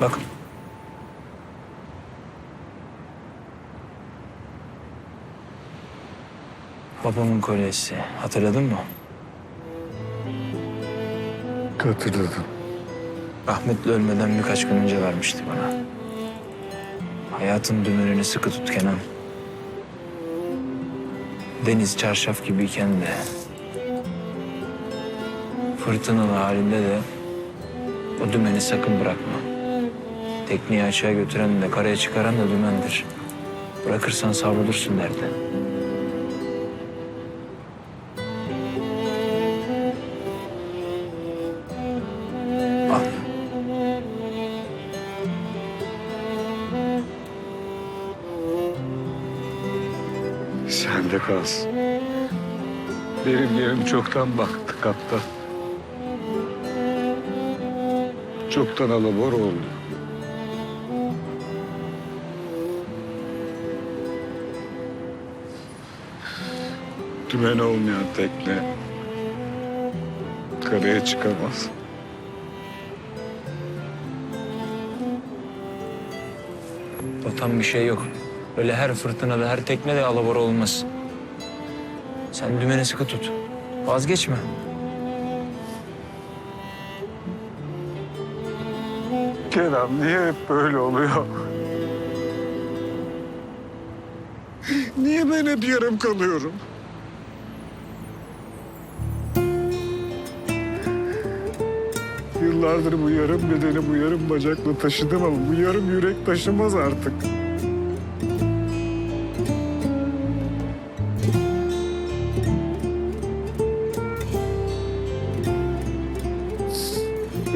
Bak. Babamın kolyesi. Hatırladın mı? Hatırladım. Rahmetli ölmeden birkaç gün önce vermişti bana. Hayatın dümenini sıkı tut Kenan. Deniz çarşaf gibiyken de... ...fırtınalı halinde de... ...o dümeni sakın bırakma. Tekneyi açığa götüren de karaya çıkaran da dümendir. Bırakırsan savrulursun derdi. Al. Sen de kalsın. Benim yerim çoktan baktı kaptan. Çoktan alabor oldu. Dümen olmayan tekne karaya çıkamaz. Batan bir şey yok. Öyle her fırtınada, her teknede alabora olmaz. Sen dümeni sıkı tut. Vazgeçme. Kerem niye hep böyle oluyor? Niye ben hep yarım kalıyorum? Yıllardır bu yarım bedeni, bu yarım bacakla taşıdım ama bu yarım yürek taşımaz artık.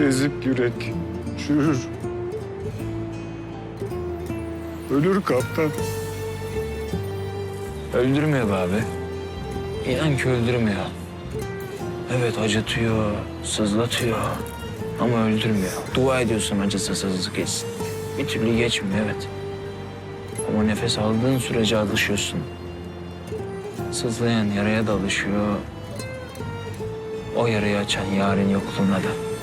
Ezik yürek, çürür. Ölür kaptan. Öldürmüyor be abi. İnan ki öldürmüyor. Evet acıtıyor, sızlatıyor. Ama öldürmüyor. Dua ediyorsun acısı sızlık geçsin. Bir türlü geçmiyor evet. Ama nefes aldığın sürece alışıyorsun. Sızlayan yaraya da alışıyor. O yarayı açan yarın yokluğuna da.